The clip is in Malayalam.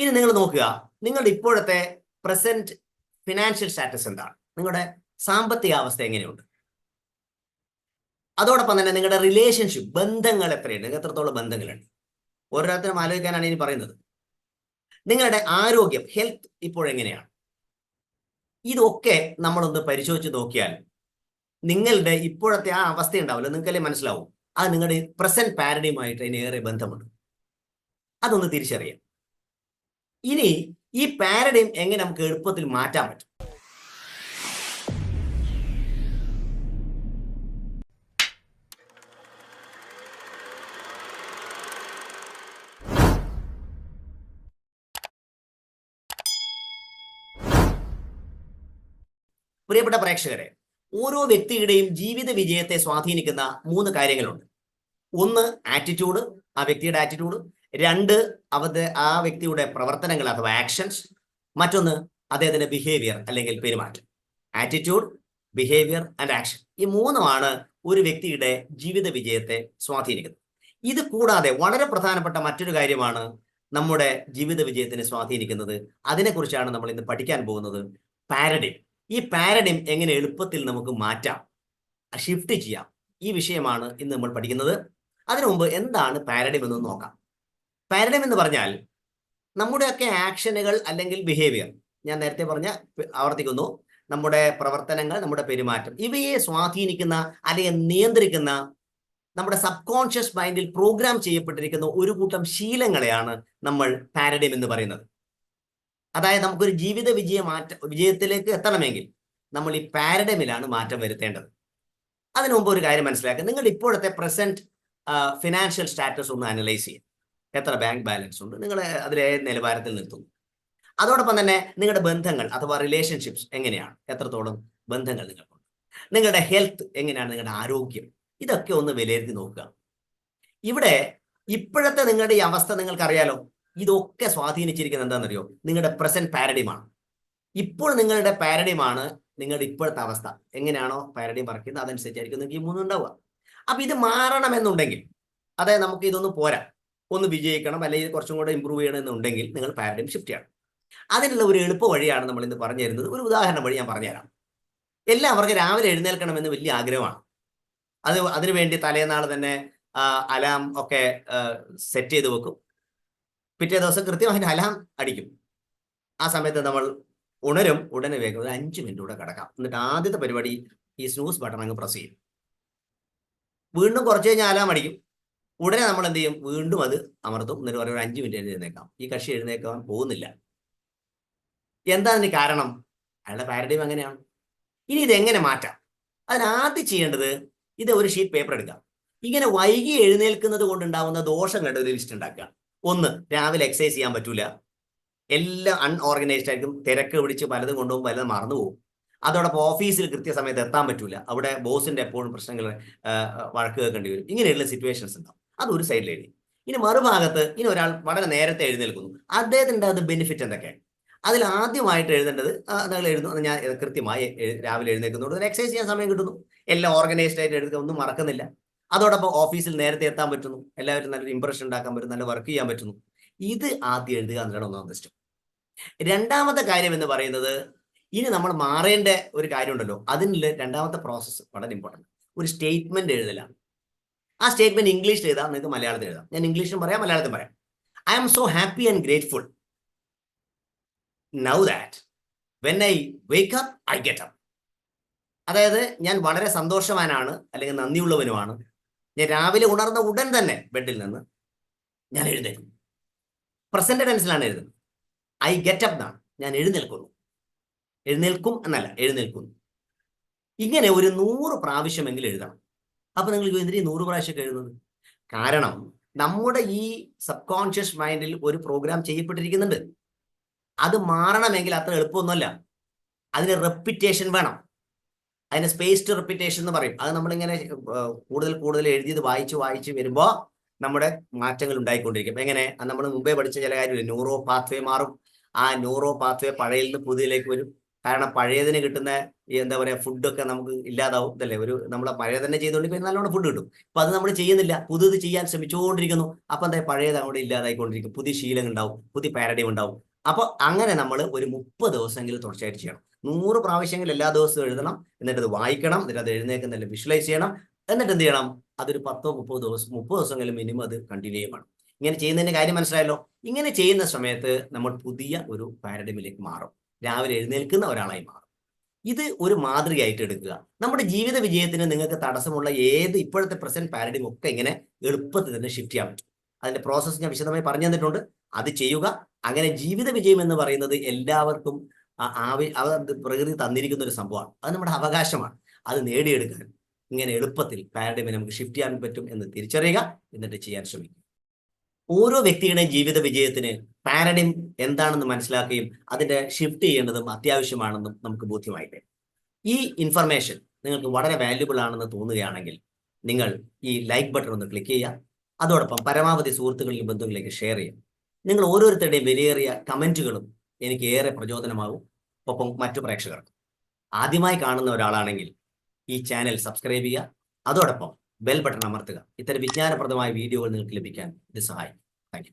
ഇനി നിങ്ങൾ നോക്കുക നിങ്ങളുടെ ഇപ്പോഴത്തെ പ്രസന്റ് ഫിനാൻഷ്യൽ സ്റ്റാറ്റസ് എന്താണ്? നിങ്ങളുടെ സാമ്പത്തിക അവസ്ഥ എങ്ങനെയുണ്ട്? അതോടൊപ്പം തന്നെ നിങ്ങളുടെ റിലേഷൻഷിപ്പ് ബന്ധങ്ങൾ എത്രയുണ്ട്? നിങ്ങൾക്ക് എത്രത്തോളം ബന്ധങ്ങളുണ്ട്? ഓരോരുത്തരും ആലോചിക്കാനാണ് ഇനി പറയുന്നത്. നിങ്ങളുടെ ആരോഗ്യം ഹെൽത്ത് ഇപ്പോഴെങ്ങനെയാണ്? ഇതൊക്കെ നമ്മളൊന്ന് പരിശോധിച്ച് നോക്കിയാൽ നിങ്ങളുടെ ഇപ്പോഴത്തെ ആ അവസ്ഥ ഉണ്ടാവില്ല. നിങ്ങൾക്കല്ലേ മനസ്സിലാവും? അത് നിങ്ങളുടെ പ്രസന്റ് പാരഡിയുമായിട്ട് അതിന് ഏറെ ബന്ധമുണ്ട്. അതൊന്ന് തിരിച്ചറിയാം. ഇനി ഈ പാരഡൈം എങ്ങനെ നമുക്ക് എളുപ്പത്തിൽ മാറ്റാൻ പറ്റും? പ്രിയപ്പെട്ട പ്രേക്ഷകരെ ഓരോ വ്യക്തിയുടെയും ജീവിത വിജയത്തെ സ്വാധീനിക്കുന്ന മൂന്ന് കാര്യങ്ങളുണ്ട്. ഒന്ന് ആറ്റിറ്റ്യൂഡ് ആ വ്യക്തിയുടെ ആറ്റിറ്റ്യൂഡ് രണ്ട് അവത് ആ വ്യക്തിയുടെ പ്രവർത്തനങ്ങൾ അഥവാ ആക്ഷൻസ് മറ്റൊന്ന് അദ്ദേഹത്തിന്റെ ബിഹേവിയർ അല്ലെങ്കിൽ പെരുമാറ്റം. ആറ്റിറ്റ്യൂഡ് ബിഹേവിയർ ആൻഡ് ആക്ഷൻ ഈ മൂന്നുമാണ് ഒരു വ്യക്തിയുടെ ജീവിത വിജയത്തെ സ്വാധീനിക്കുന്നത്. ഇത് കൂടാതെ വളരെ പ്രധാനപ്പെട്ട മറ്റൊരു കാര്യമാണ് നമ്മുടെ ജീവിത വിജയത്തിനെ സ്വാധീനിക്കുന്നത്. അതിനെക്കുറിച്ചാണ് നമ്മൾ ഇന്ന് പഠിക്കാൻ പോകുന്നത്. പാരഡിം ഈ പാരഡിം എങ്ങനെ എളുപ്പത്തിൽ നമുക്ക് മാറ്റാം ഷിഫ്റ്റ് ചെയ്യാം ഈ വിഷയമാണ് ഇന്ന് നമ്മൾ പഠിക്കുന്നത്. അതിനു മുമ്പ് എന്താണ് പാരഡിം എന്ന് നോക്കാം. പാരഡിം എന്ന് പറഞ്ഞാൽ നമ്മുടെയൊക്കെ ആക്ഷനുകൾ അല്ലെങ്കിൽ ബിഹേവിയർ ഞാൻ നേരത്തെ പറഞ്ഞ ആവർത്തിക്കുന്നു. നമ്മുടെ പ്രവർത്തനങ്ങൾ നമ്മുടെ പെരുമാറ്റം ഇവയെ സ്വാധീനിക്കുന്ന അല്ലെങ്കിൽ നിയന്ത്രിക്കുന്ന നമ്മുടെ സബ് കോൺഷ്യസ് മൈൻഡിൽ പ്രോഗ്രാം ചെയ്യപ്പെട്ടിരിക്കുന്ന ഒരു കൂട്ടം ശീലങ്ങളെയാണ് നമ്മൾ പാരഡൈം എന്ന് പറയുന്നത്. അതായത് നമുക്കൊരു ജീവിത വിജയ മാറ്റ വിജയത്തിലേക്ക് എത്തണമെങ്കിൽ നമ്മൾ ഈ പാരഡമിലാണ് മാറ്റം വരുത്തേണ്ടത്. അതിനു മുമ്പ് ഒരു കാര്യം മനസ്സിലാക്കുക. നിങ്ങൾ ഇപ്പോഴത്തെ പ്രസന്റ് ഫിനാൻഷ്യൽ സ്റ്റാറ്റസ് ഒന്ന് അനലൈസ് ചെയ്യും എത്ര ബാങ്ക് ബാലൻസ് ഉണ്ട് നിങ്ങൾ അതിലെ നിലവാരത്തിൽ നിർത്തുന്നു. അതോടൊപ്പം തന്നെ നിങ്ങളുടെ ബന്ധങ്ങൾ അഥവാ റിലേഷൻഷിപ്സ് എങ്ങനെയാണ്? എത്രത്തോളം ബന്ധങ്ങൾ നിങ്ങൾക്കുണ്ട്? നിങ്ങളുടെ ഹെൽത്ത് എങ്ങനെയാണ്? നിങ്ങളുടെ ആരോഗ്യം? ഇതൊക്കെ ഒന്ന് വിലയിരുത്തി നോക്കുക. ഇവിടെ ഇപ്പോഴത്തെ നിങ്ങളുടെ ഈ അവസ്ഥ നിങ്ങൾക്കറിയാലോ? ഇതൊക്കെ സ്വാധീനിച്ചിരിക്കുന്നത് എന്താണെന്നറിയോ? നിങ്ങളുടെ പ്രസന്റ് പാരഡിമാണ് ഇപ്പോൾ നിങ്ങളുടെ പാരഡിമാണ് നിങ്ങളുടെ ഇപ്പോഴത്തെ അവസ്ഥ. എങ്ങനെയാണോ പാരഡിം പറയുന്നത് അതനുസരിച്ചായിരിക്കും നിങ്ങൾക്ക് ഈ മൂന്നുണ്ടാവുക അപ്പൊ ഇത് മാറണമെന്നുണ്ടെങ്കിൽ അതായത് നമുക്ക് ഇതൊന്നും പോരാ. ഒന്ന് വിജയിക്കണം അല്ലെങ്കിൽ കുറച്ചും കൂടെ ഇമ്പ്രൂവ് ചെയ്യണമെന്നുണ്ടെങ്കിൽ നിങ്ങൾ പാരഡൈം ഷിഫ്റ്റ് ചെയ്യണം. അതിനുള്ള ഒരു എളുപ്പ വഴിയാണ് നമ്മൾ ഇന്ന് പറഞ്ഞു തരുന്നത്. ഒരു ഉദാഹരണം വഴി ഞാൻ പറഞ്ഞുതരാം. എല്ലാവർക്കും രാവിലെ എഴുന്നേൽക്കണമെന്ന് വലിയ ആഗ്രഹമാണ്. അത് അതിനുവേണ്ടി തലേനാൾ തന്നെ അലാം ഒക്കെ സെറ്റ് ചെയ്ത് വെക്കും. പിറ്റേ ദിവസം കൃത്യമായിട്ട് അലാം അടിക്കും. ആ സമയത്ത് നമ്മൾ ഉണരും. ഉടനെ വേഗം ഒരു അഞ്ച് മിനിറ്റ് കൂടെ കിടക്കാം. എന്നിട്ട് ആദ്യത്തെ പരിപാടി ഈ സ്നൂസ് ബട്ടൺ അങ്ങ് പ്രസ് ചെയ്യും. വീണ്ടും കുറച്ച് കഴിഞ്ഞാൽ അലാം അടിക്കും. ഉടനെ നമ്മൾ എന്ത് ചെയ്യും? വീണ്ടും അത് അമർത്തും. എന്നിട്ട് പറയും ഒരു അഞ്ച് മിനിറ്റ് എഴുന്നേക്കാം ഈ കക്ഷി എഴുന്നേക്കാൻ പോകുന്നില്ല. എന്താണ് കാരണം? അയാളുടെ പാരഡീം അങ്ങനെയാണ് ഇനി ഇത് എങ്ങനെ മാറ്റാം? അതിനാദ്യം ചെയ്യേണ്ടത് ഇത് ഒരു ഷീറ്റ് പേപ്പർ എടുക്കാം. ഇങ്ങനെ വൈകി എഴുന്നേൽക്കുന്നത് കൊണ്ടുണ്ടാവുന്ന ദോഷങ്ങളുടെ ഒരു ലിസ്റ്റ് ഉണ്ടാക്കുക. ഒന്ന് രാവിലെ എക്സസൈസ് ചെയ്യാൻ പറ്റൂല. എല്ലാം അൺഓർഗനൈസ്ഡ് ആയിരിക്കും. തിരക്ക് പിടിച്ച് പലതും കൊണ്ടുപോകും പലതും മറന്നു പോകും. അതോടൊപ്പം ഓഫീസിൽ കൃത്യസമയത്ത് എത്താൻ പറ്റൂല. അവിടെ ബോസിന്റെ എപ്പോഴും പ്രശ്നങ്ങൾ വഴക്ക് കേൾക്കേണ്ടി വരും ഇങ്ങനെയുള്ള സിറ്റുവേഷൻസ് ഉണ്ടാവും. അത് ഒരു സൈഡിൽ എഴുതി. ഇനി മറുഭാഗത്ത് ഇനി ഒരാൾ വളരെ നേരത്തെ എഴുന്നേൽക്കുന്നു അദ്ദേഹത്തിന്റെ അത് ബെനിഫിറ്റ് എന്തൊക്കെയാണ് അതിൽ ആദ്യമായിട്ട് എഴുതേണ്ടത് നിങ്ങൾ എഴുതുന്നു. ഞാൻ കൃത്യമായി രാവിലെ എഴുന്നേൽക്കുന്നതുകൊണ്ട് എക്സസൈസ് ചെയ്യാൻ സമയം കിട്ടുന്നു. എല്ലാം ഓർഗനൈസ്ഡ് ആയിട്ട് എഴുതുക ഒന്നും മറക്കുന്നില്ല. അതോടൊപ്പം ഓഫീസിൽ നേരത്തെ എത്താൻ പറ്റുന്നു. എല്ലാവരും നല്ലൊരു ഇമ്പ്രഷൻ ഉണ്ടാക്കാൻ പറ്റും നല്ല വർക്ക് ചെയ്യാൻ പറ്റുന്നു. ഇത് ആദ്യം എഴുതുക എന്നതാണ് ഒന്നാമത്തെ സ്റ്റെപ്പ് രണ്ടാമത്തെ കാര്യം എന്ന് പറയുന്നത് ഇനി നമ്മൾ മാറേണ്ട ഒരു കാര്യമുണ്ടല്ലോ. അതിനുള്ള രണ്ടാമത്തെ പ്രോസസ്സ് വളരെ ഇമ്പോർട്ടന്റ് ഒരു സ്റ്റേറ്റ്മെന്റ് എഴുതലാണ്. ആ സ്റ്റേറ്റ്മെന്റ് ഇംഗ്ലീഷിൽ എഴുതാം നിങ്ങൾക്ക് മലയാളത്തിൽ എഴുതാം. ഞാൻ ഇംഗ്ലീഷിലും പറയാം മലയാളത്തിൽ പറയാം. I am so happy and grateful now that when I wake up I get up അതായത് ഞാൻ വളരെ സന്തോഷവാനാണ് അല്ലെങ്കിൽ നന്ദിയുള്ളവനുമാണ്. ഞാൻ രാവിലെ ഉണർന്ന ഉടൻ തന്നെ ബെഡിൽ നിന്ന് ഞാൻ എഴുന്നേൽക്കും പ്രസന്റ് ടെൻസിലാണ് എഴുതുന്നത്. ഐ ഗെറ്റ് അപ്പ് എന്നാണ് ഞാൻ എഴുന്നേൽക്കുന്നു. എഴുന്നേൽക്കും എന്നല്ല എഴുന്നേൽക്കുന്നു. ഇങ്ങനെ ഒരു നൂറ് പ്രാവശ്യമെങ്കിലും എഴുതണം. അപ്പൊ നിങ്ങൾ എന്തിനീ നൂറ് പ്രാവശ്യം എഴുതുന്നത്? കാരണം നമ്മുടെ ഈ സബ് കോൺഷ്യസ് മൈൻഡിൽ ഒരു പ്രോഗ്രാം ചെയ്യപ്പെട്ടിരിക്കുന്നുണ്ട്. അത് മാറണമെങ്കിൽ അത്ര എളുപ്പമൊന്നുമല്ല. അതിന് റെപ്പിറ്റേഷൻ വേണം. അതിന് സ്പേസ്ഡ് റെപ്പിറ്റേഷൻ എന്ന് പറയും. അത് നമ്മളിങ്ങനെ കൂടുതൽ കൂടുതൽ എഴുതിയത് വായിച്ച് വായിച്ച് വരുമ്പോൾ നമ്മുടെ മാറ്റങ്ങൾ ഉണ്ടായിക്കൊണ്ടിരിക്കും. എങ്ങനെ? നമ്മൾ മുമ്പേ പഠിച്ച ചില കാര്യമില്ല? ന്യൂറോ പാത്വേ മാറും. ആ ന്യൂറോ പാത്വേ പഴയിൽ നിന്ന് പുതിയതിലേക്ക് വരും. കാരണം പഴയതിന് കിട്ടുന്ന എന്താ പറയാ ഫുഡൊക്കെ നമുക്ക് ഇല്ലാതാവും അല്ലേ ഒരു നമ്മൾ പഴയ തന്നെ ചെയ്തുകൊണ്ട് നല്ലോണം ഫുഡ് കിട്ടും. അപ്പൊ അത് നമ്മൾ ചെയ്യുന്നില്ല. പുതിയത് ചെയ്യാൻ ശ്രമിച്ചുകൊണ്ടിരിക്കുന്നു അപ്പൊ എന്താ പഴയത് അങ്ങോട്ട് ഇല്ലാതായിക്കൊണ്ടിരിക്കും. പുതിയ ശീലം ഉണ്ടാവും പുതിയ പാരഡൈം ഉണ്ടാവും. അപ്പൊ അങ്ങനെ നമ്മൾ ഒരു മുപ്പത് ദിവസമെങ്കിലും തുടർച്ചയായിട്ട് ചെയ്യണം. നൂറ് പ്രാവശ്യമെങ്കിലും എല്ലാ ദിവസവും എഴുതണം. എന്നിട്ട് അത് വായിക്കണം. എന്നിട്ട് അത് എഴുന്നേക്കുന്നതിൽ വിഷ്വലൈസ് ചെയ്യണം. എന്നിട്ട് എന്ത് ചെയ്യണം? അതൊരു പത്തോ മുപ്പത് ദിവസം മുപ്പത് ദിവസമെങ്കിലും മിനിമം അത് കണ്ടിന്യൂ ചെയ്യണം. ഇങ്ങനെ ചെയ്യുന്നതിന്റെ കാര്യം മനസ്സിലായല്ലോ? ഇങ്ങനെ ചെയ്യുന്ന സമയത്ത് നമ്മൾ പുതിയ ഒരു പാരഡൈമിലേക്ക് മാറും. രാവിലെ എഴുന്നേൽക്കുന്ന ഒരാളായി മാറും. ഇത് ഒരു മാതൃകയായിട്ട് എടുക്കുക. നമ്മുടെ ജീവിത വിജയത്തിന് നിങ്ങൾക്ക് തടസ്സമുള്ള ഏത് ഇപ്പോഴത്തെ പ്രസന്റ് പാരഡൈം ഒക്കെ ഇങ്ങനെ എളുപ്പത്തിൽ തന്നെ ഷിഫ്റ്റ് ചെയ്യാൻ പറ്റും. അതിന്റെ പ്രോസസ്സ് ഞാൻ വിശദമായി പറഞ്ഞു തന്നിട്ടുണ്ട്. അത് ചെയ്യുക. അങ്ങനെ ജീവിത വിജയം എന്ന് പറയുന്നത് എല്ലാവർക്കും ആവി പ്രകൃതി തന്നിരിക്കുന്ന ഒരു സംഭവമാണ്. അത് നമ്മുടെ അവകാശമാണ്. അത് നേടിയെടുക്കാൻ ഇങ്ങനെ എളുപ്പത്തിൽ പാരഡിമെ നമുക്ക് ഷിഫ്റ്റ് ചെയ്യാൻ പറ്റും എന്ന് തിരിച്ചറിയുക. എന്നിട്ട് ചെയ്യാൻ ശ്രമിക്കുക. ഓരോ വ്യക്തിയുടെയും ജീവിത വിജയത്തിന് പാരഡിം എന്താണെന്ന് മനസ്സിലാക്കുകയും അതിന്റെ ഷിഫ്റ്റ് ചെയ്യേണ്ടതും അത്യാവശ്യമാണെന്നും നമുക്ക് ബോധ്യമായിട്ട് ഈ ഇൻഫർമേഷൻ നിങ്ങൾക്ക് വളരെ വാല്യുബിൾ ആണെന്ന് തോന്നുകയാണെങ്കിൽ നിങ്ങൾ ഈ ലൈക്ക് ബട്ടൺ ഒന്ന് ക്ലിക്ക് ചെയ്യുക. അതോടൊപ്പം പരമാവധി സുഹൃത്തുക്കളിലും ബന്ധുക്കളിലേക്ക് ഷെയർ ചെയ്യുക. നിങ്ങൾ ഓരോരുത്തരുടെയും വിലയേറിയ കമന്റുകളും എനിക്ക് ഏറെ പ്രചോദനമാകും ഒപ്പം മറ്റു പ്രേക്ഷകർക്ക്. ആദ്യമായി കാണുന്ന ഒരാളാണെങ്കിൽ ഈ ചാനൽ സബ്സ്ക്രൈബ് ചെയ്യുക. അതോടൊപ്പം ബെൽ ബട്ടൺ അമർത്തുക. ഇത്തരം വിജ്ഞാനപ്രദമായ വീഡിയോകൾ നിങ്ങൾക്ക് ലഭിക്കാൻ ഇത് സഹായിക്കും. താങ്ക്